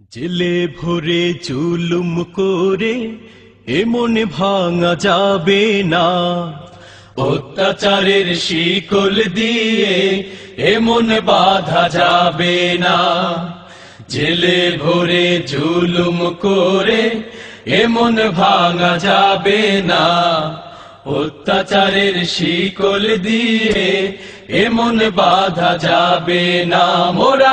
জেলে ভরে চুলুম করে এমন ভাঙা যাবে না। অত্যাচারের শিকল দিয়ে এমন বাধা যাবে না। জেলে ভরে জুলুম করে এমন ভাঙা যাবে না। অত্যাচারের শিকল দিয়ে এমন বাধা যাবে না। মোরা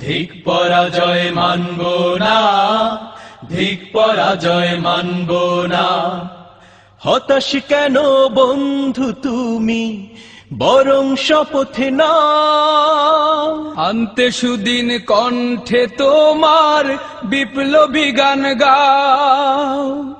ধিক পরাজয় মানব না ধিক পরাজয় মানব না। হতাশ কেন বন্ধু তুমি? বরং শপথে না আনতে সুদিন কণ্ঠে তোমার বিপ্লবী গান গাও।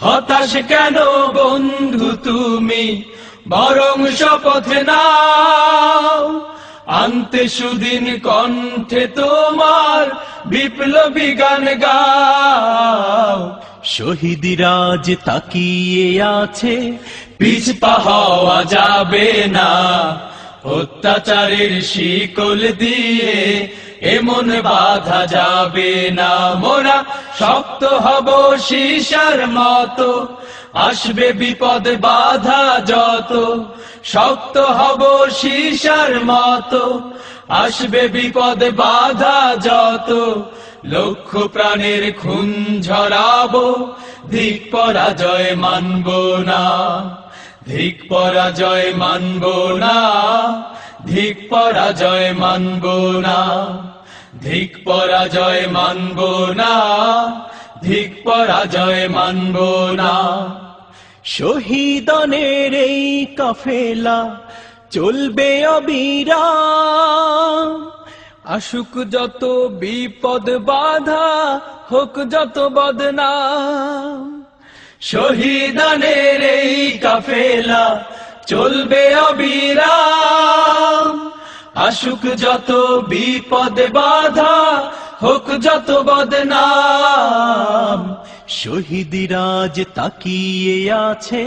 হতাশ কেন বন্ধু তুমি? বরং শপথ নাও। আনতে সুদিন কণ্ঠে তোমার বিপ্লবী গান গাও। শহীদিরাজ তাকিয়ে আছে, পিছপা হওয়া যাবে না। অত্যাচারের শিকল দিয়ে এমন বাধা যাবে না মোরা, শক্ত হব সীসার মতো। আসবে বিপদ বাধা যত, শক্ত হব সীসার মতো। আসবে বিপদ বাধা যত লক্ষ প্রাণের খুন ঝরাবো, ধিক পরাজয় মানব না। ধিক পরাজয় মানব না। ধিক পরাজয় মানব না। ধিক পরাজয় মানব না। ধিক পরাজয় মানব না। শহীদনের এই কাফেলা চলবে অবিরাম আসুক যত বিপদ বাধা, হোক যত বদনাম শহীদানের এই কাফেলা চলবে অবিরাম আসুক যত বিপদ বাধা, হোক যত বদনাম। শহীদিরাজ তাকিয়ে আছে,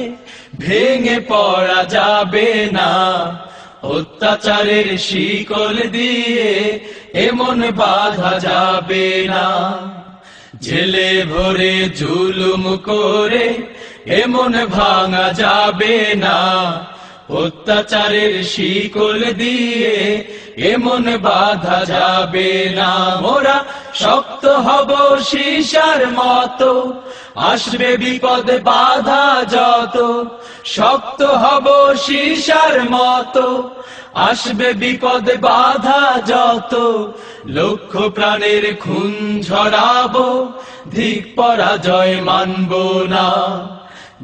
ভেঙে পড়া যাবে না। অত্যাচারের শিকল দিয়ে এমন বাধা যাবে না। জেলে ভরে জুলুম করে এমন ভাঙা যাবে না। অত্যাচারের শিকল দিয়ে এমন বাধা যাবে না মোরা শক্ত হব সীসার মতো। আসবে বিপদ, বাধা যত, শক্ত হব সীসার মতো। আসবে বিপদ, বাধা যত লক্ষ প্রাণের খুন ঝরাবো, ধিক পরাজয় মানব না।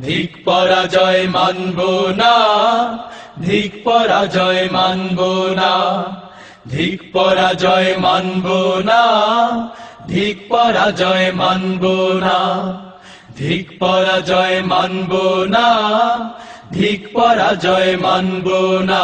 ধিক পরাজয় মানব না, ধিক পরাজয় মানব না, ধিক পরাজয় মানব না, ধিক পরাজয় মানব না, ধিক পরাজয় মানব না, ধিক পরাজয় মানব না।